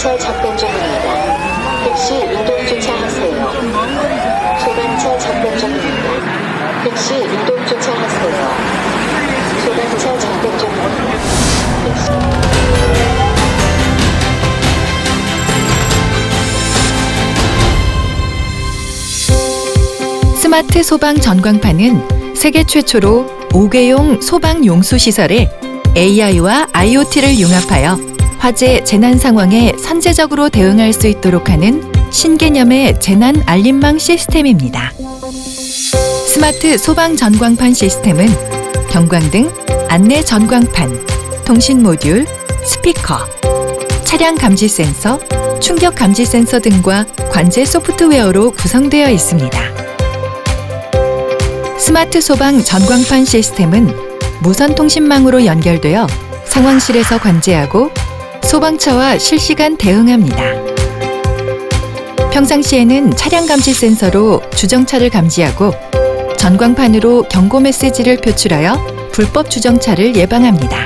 소방차 접근 중입니다. 택시 이동 주차하세요. 소방차 접근 중입니다. 택시 이동 주차하세요. 소방차 접근 중입니다. 스마트 소방 전광판은 세계 최초로 5개용 소방 용수 시설에 AI와 IoT를 융합하여 화재 재난 상황에 선제적으로 대응할 수 있도록 하는 신개념의 재난 알림망 시스템입니다. 스마트 소방 전광판 시스템은 경광등, 안내 전광판, 통신 모듈, 스피커, 차량 감지 센서, 충격 감지 센서 등과 관제 소프트웨어로 구성되어 있습니다. 스마트 소방 전광판 시스템은 무선 통신망으로 연결되어 상황실에서 관제하고 소방차와 실시간 대응합니다. 평상시에는 차량 감지 센서로 주정차를 감지하고 전광판으로 경고 메시지를 표출하여 불법 주정차를 예방합니다.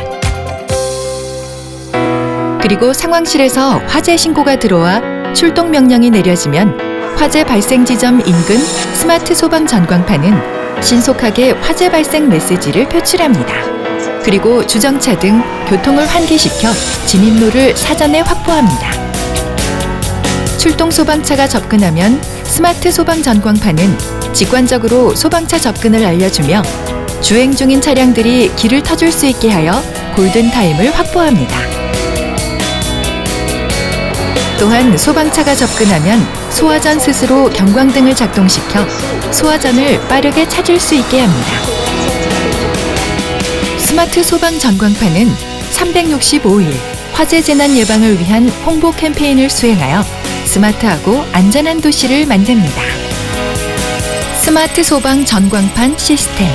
그리고 상황실에서 화재 신고가 들어와 출동 명령이 내려지면 화재 발생 지점 인근 스마트 소방 전광판은 신속하게 화재 발생 메시지를 표출합니다. 그리고 주정차 등 교통을 환기시켜 진입로를 사전에 확보합니다. 출동 소방차가 접근하면 스마트 소방 전광판은 직관적으로 소방차 접근을 알려주며 주행 중인 차량들이 길을 터줄 수 있게 하여 골든 타임을 확보합니다. 또한 소방차가 접근하면 소화전 스스로 경광등을 작동시켜 소화전을 빠르게 찾을 수 있게 합니다. 스마트 소방 전광판은 365일 화재 재난 예방을 위한 홍보 캠페인을 수행하여 스마트하고 안전한 도시를 만듭니다. 스마트 소방 전광판 시스템